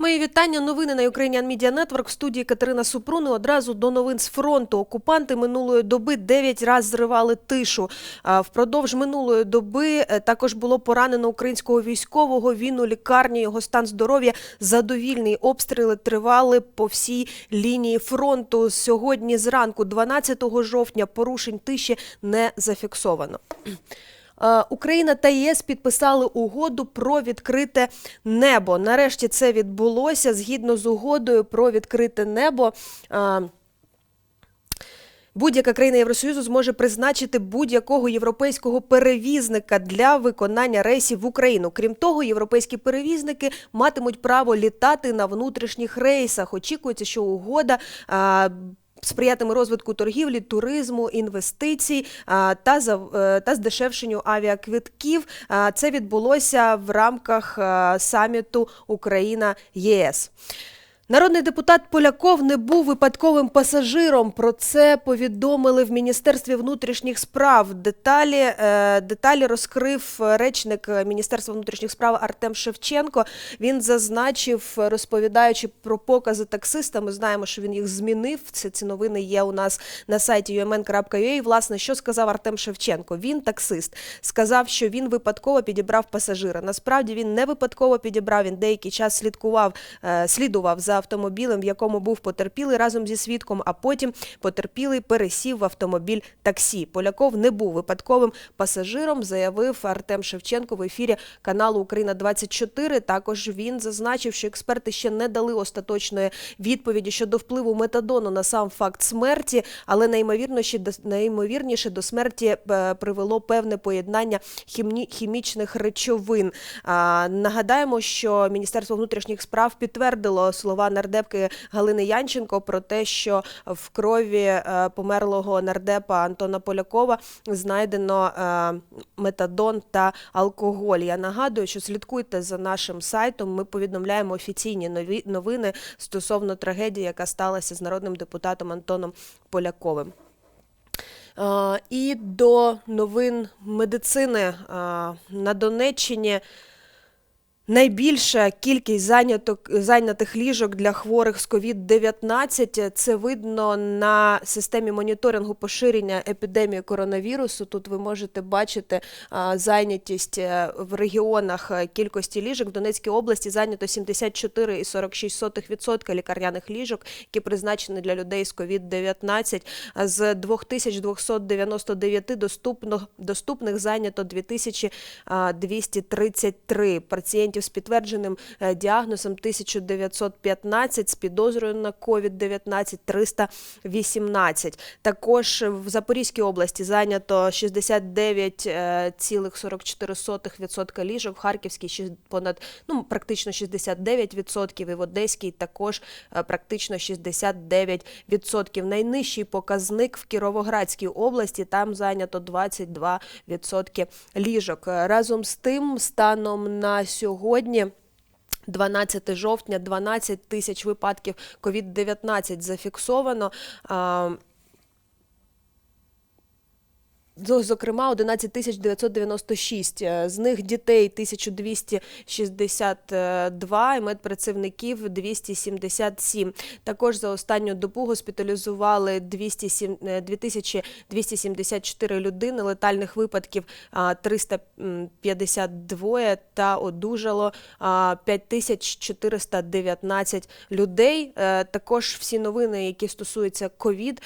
Мої вітання. Новини на Ukrainian Media Network в студії Катерина Супруни. Одразу до новин з фронту. Окупанти минулої доби 9 разів зривали тишу. Впродовж минулої доби е, також було поранено українського військового. Він у лікарні. Його стан здоров'я задовільний. Обстріли тривали по всій лінії фронту. Сьогодні зранку, 12 жовтня, порушень тиші не зафіксовано. Е, Україна та ЄС підписали угоду про відкрите небо. Нарешті це відбулося згідно з угодою про відкрите небо. е, Будь-яка країна Євросоюзу зможе призначити будь-якого європейського перевізника для виконання рейсів в Україну. Крім того, європейські перевізники матимуть право літати на внутрішніх рейсах. Очікується, що угода. а, Сприятиме розвитку торгівлі, туризму, інвестицій та е, та здешевшенню авіаквитків. Це відбулося в рамках саміту Україна ЄС. Народний депутат Поляков не був випадковим пасажиром. Про це повідомили в Міністерстві внутрішніх справ. Деталі, е, деталі розкрив речник Міністерства внутрішніх справ Артем Шевченко. Він зазначив, розповідаючи про покази таксиста. Ми знаємо, що він їх змінив. Це ці новини є у нас на сайті umn.ua. Власне, що сказав Артем Шевченко? Він таксист. Сказав, що він випадково підібрав пасажира. Насправді він не випадково підібрав. Він деякий час слідкував, е, слідував за автомобілем, в якому був потерпілий разом зі свідком. А потім потерпілий пересів в автомобіль таксі. Поляков не був випадковим пасажиром, заявив Артем Шевченко в ефірі каналу Україна 24 Також він зазначив, що експерти ще не дали остаточної відповіді щодо впливу метадону на сам факт смерті, але найімовірніше найімовірніше до смерті е, привело певне поєднання хімні, хімічних речовин. Нагадаємо, що Міністерство внутрішніх справ підтвердило слова нардепки Галини Янченко про те, що в крові е, померлого нардепа Антона Полякова знайдено е, метадон та алкоголь. Я нагадую, що слідкуйте за нашим сайтом. Ми повідомляємо офіційні новини стосовно трагедії, яка сталася з народним депутатом Антоном Поляковим. Е, І до новин медицини на Донеччині. Найбільша кількість зайняток, зайнятих ліжок для хворих з COVID-19 – це видно на системі моніторингу поширення епідемії коронавірусу. Тут ви можете бачити зайнятість е, в регіонах е, кількості ліжок. В Донецькій області зайнято 74,46% лікарняних ліжок, які призначені для людей з COVID-19. А З 2299 доступно, доступних зайнято 2233 пацієнтів з підтвердженим е, діагнозом 1915, з підозрою на COVID-19 318. Також в Запорізькій області зайнято 69,44% ліжок, в Харківській понад ну, практично 69%, і в Одеській також е, практично 69%. Найнижчий показник в Кіровоградській області, там зайнято 22% ліжок. Разом з тим, станом на сьогодні 12 жовтня 12 тисяч випадків COVID-19 зафіксовано. А, зо- Зокрема, 11 тисяч 996. Е, З них дітей 1262 і медпрацівників 277. Також за останню добу госпіталізували 207 е, 2274 людини, летальних випадків а, 352 та одужало а, 5419 людей. Е, Також всі новини, які стосуються ковід,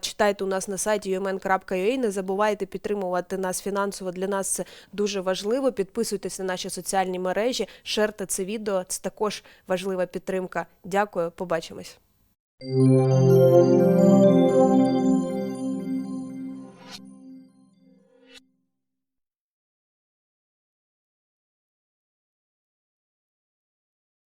читайте у нас на сайті umn.ua. Не забувайте підтримувати нас фінансово. Для нас це дуже важливо. Підписуйтесь на наші соціальні мережі, шерте це відео. Це також важлива підтримка. Дякую, побачимось.